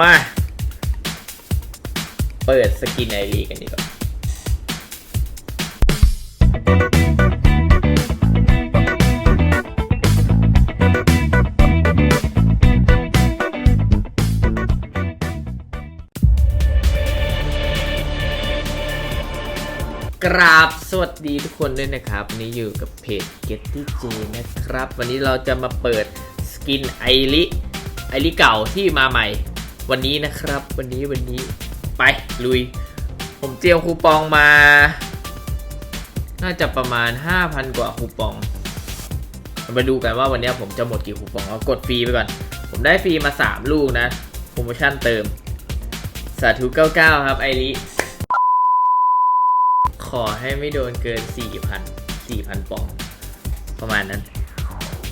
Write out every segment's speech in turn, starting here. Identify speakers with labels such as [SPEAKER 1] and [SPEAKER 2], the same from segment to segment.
[SPEAKER 1] มา เปิดสกินไอรีกันดีกว่ากราบสวัสดีทุกคนด้วยนะครับวันนี้อยู่กับเพจ Getty J นะครับ วันนี้เราจะมาเปิดสกินไอริไอริเก่าที่มาใหม่ วันนี้นะครับ วันนี้วันนี้ไปลุย ผมเตรียมคูปองมา น่าจะประมาณ 5,000 กว่าคูปองมาดูกันว่าวันนี้ผมจะหมดกี่คูปองเอากดฟรีไปก่อน ผมได้ฟรีมา 3 ลูกนะโปรโมชั่นเติม สาธุ99 ครับไอริขอให้ไม่โดนเกิน 4,000 4,000ปอง ประมาณนั้น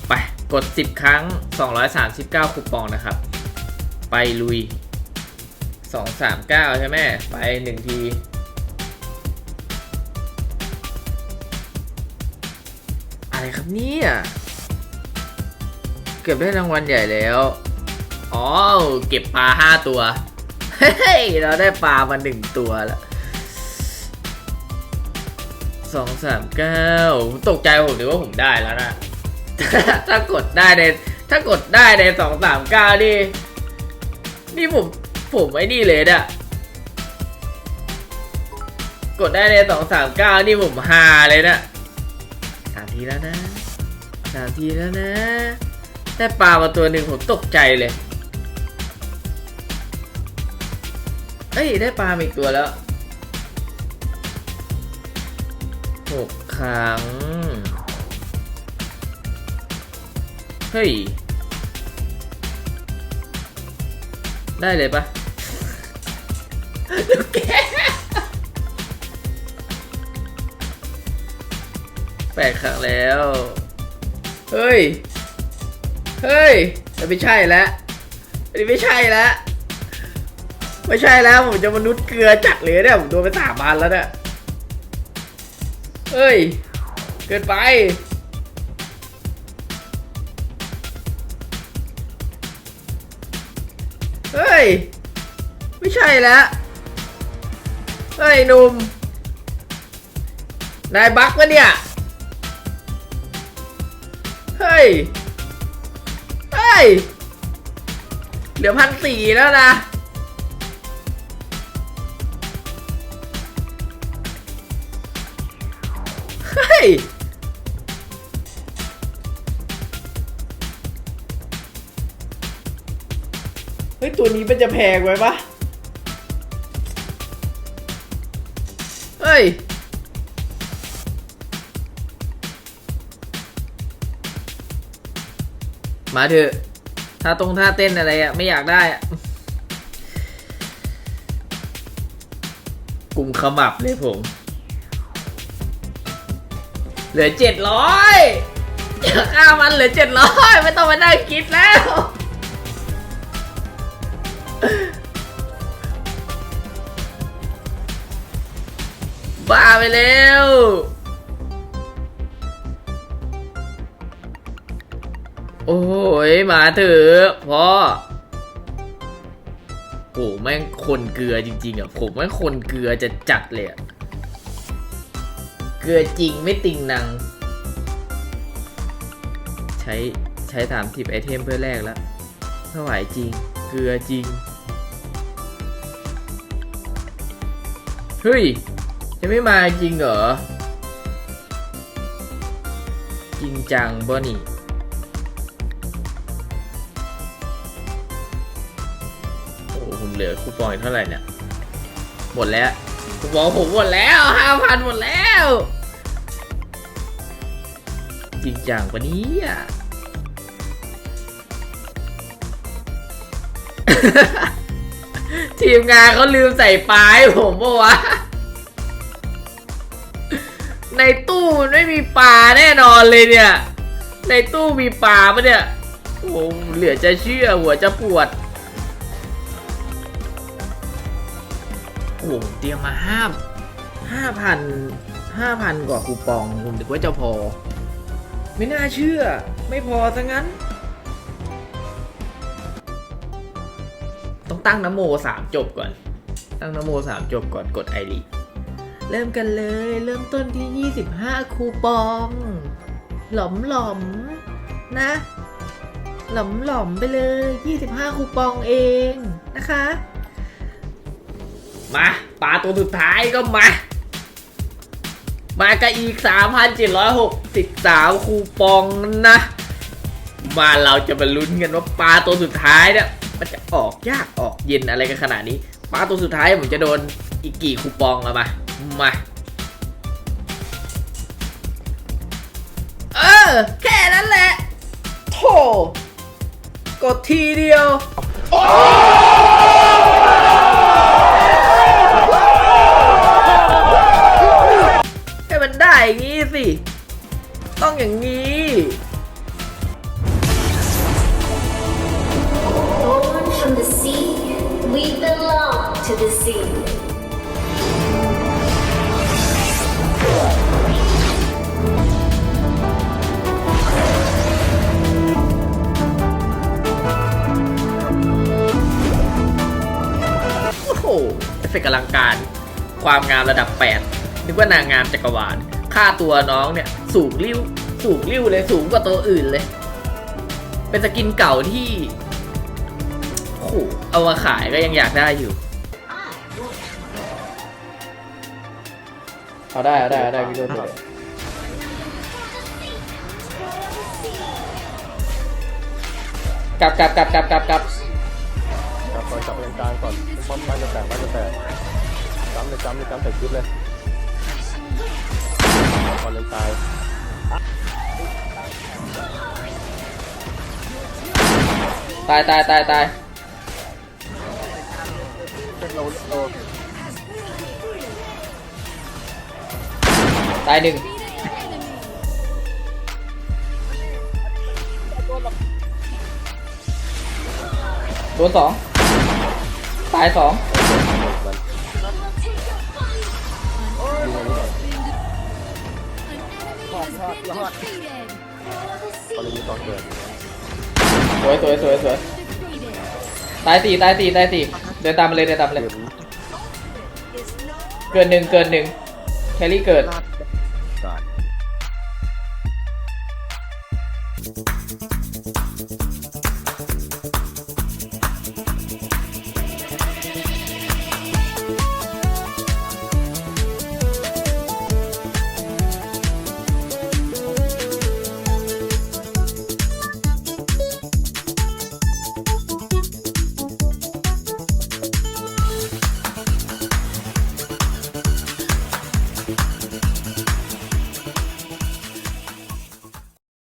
[SPEAKER 1] ไปกด 10 ครั้ง 239คูปองนะครับ ไปลุย 239 ใช่ไหมไป 1 ที อะไรครับเนี่ย เก็บได้รางวัลใหญ่แล้ว อ๋อ เก็บปลา 5 ตัว เฮ้ย เราได้ปลามา 1 ตัวแล้วสองสามเก้าตกใจผมนึกว่าผมได้แล้วนะ ถ้ากดได้ในถ้ากดได้ในสองสามเก้านี่ นี่ผม ผมไอ้นี่เลยเนี่ยกดได้ในสองสามเก้านี่ผมฮาเลยนะสามทีแล้วนะสามทีแล้วนะ ได้ปลามาตัวหนึ่งผมตกใจเลย เอ้ย ได้ปลาอีกตัวแล้วหกครั้ง เฮ้ย ได้เลยปะดูแกแปดครั้งแล้ว เฮ้ย เฮ้ยแต่ไม่ใช่แล้วอันนี้ไม่ใช่แล้ว ไม่ใช่แล้ว ผมจะมนุษย์เกลือจัดเลยเนี่ย ผมโดนไปสามพันแล้วเนี่ย เฮ้ย เกินไป เฮ้ย ไม่ใช่แล้ว เฮ้ยหนุ่ม นายบักวะเนี่ย เฮ้ย เฮ้ย เหลือพันสี่แล้วนะ เฮ้ย ฮ้ย ตัวนี้มันจะแพงไว้ปะเฮ้ย มาเถอะท่าตรงท่าเต้นอะไรอะไม่อยากได้อะกลุ่มขมับเลยผม เหลือเจ็ดร้อยค่ามันเหลือเจ็ดร้อยไม่ต้องมานั่งคิดแล้ว บ้าไปแล้วโอ้ยมาเถอะพ่อโหแม่งคนเกลือจริงๆอะผมแม่งคนเกลือจะจัดเลยอะเกลือจริงไม่ติงนัง ใช้ใช้สามสิบไอเทมเพื่อแลกแล้วไม่ไหวจริง เกลือจริง เฮ้ยยังไม่มาจริงเหรอ จริงจังบ่นี่โอ้ผมเหลือคูปองอีกเท่าไหร่เนี่ย หมดแล้วคูปองผมหมดแล้วห้าพันหมดแล้ว จริงจังปะเนี่ย ทีมงานเขาลืมใส่ปลาให้ผมปะวะ ในตู้มันไม่มีปลาแน่นอนเลยเนี่ย ในตู้มีปลาปะเนี่ย โอ้เหลือจะเชื่อหัวจะปวด โอ้เตรียมมาห้าห้าพันห้าพันกว่าคูปองผมนึกว่าจะพอ ไม่น่าเชื่อ ไม่พอซะงั้น ตั้งนโมสามจบก่อน ตั้งนโมสามจบก่อนกดไอรีเริ่มกันเลย เริ่มต้นที่ 25 คูปอง หลอมหลอมนะ หลอมหลอมไปเลย 25 คูปองเองนะคะ มาปลาตัวสุดท้ายก็มา มากันอีก 3,763 คูปองนะ มาเราจะมาลุ้นกันว่าปลาตัวสุดท้ายเนี่ย มันจะออกยากออกเย็นอะไรกันขนาดนี้ปลาตัวสุดท้ายผมจะโดนอีกกี่คูปองอะมา มาเออแค่นั้นแหละโธ่กดทีเดียวให้มันได้อย่างงี้สิ ต้องอย่างนี้
[SPEAKER 2] from the sea, we belong to the sea.
[SPEAKER 1] โอ้โหเอฟเฟกต์อลังการ ความงามระดับ 8 นึกว่านางงามจักรวาล ค่าตัวน้องเนี่ย สูงริ้ว สูงริ้วเลย สูงกว่าตัวอื่นเลย เป็นสกินเก่าที่ โอ้โหเอามาขายก็ยังอยากได้อยู่ เอาได้เอาได้เอาได้พี่โดนกลับกลับกลับกลับกลับกลับ
[SPEAKER 3] จับก่อนจับเลนกลางก่อนป้อมบ้านจะแตกบ้านจะแตกจ้ำเลยจ้ำเลยจ้ำใส่ชุดเลยก่อนเลนตาย
[SPEAKER 1] ตายตายตายตาย
[SPEAKER 3] เป็น โลโล
[SPEAKER 1] ตายหนึ่งโดนสองตายสอง
[SPEAKER 3] มันตอนนี้ตอนเกิด
[SPEAKER 1] สวยสวยสวยสวยตายสี่ตายสี่ตายสี่ เดินตามมาเลยเดินตามมาเลย
[SPEAKER 3] เกิ
[SPEAKER 1] นหนึ่งเกินหนึ่งแคลรี่เกิด
[SPEAKER 3] ก่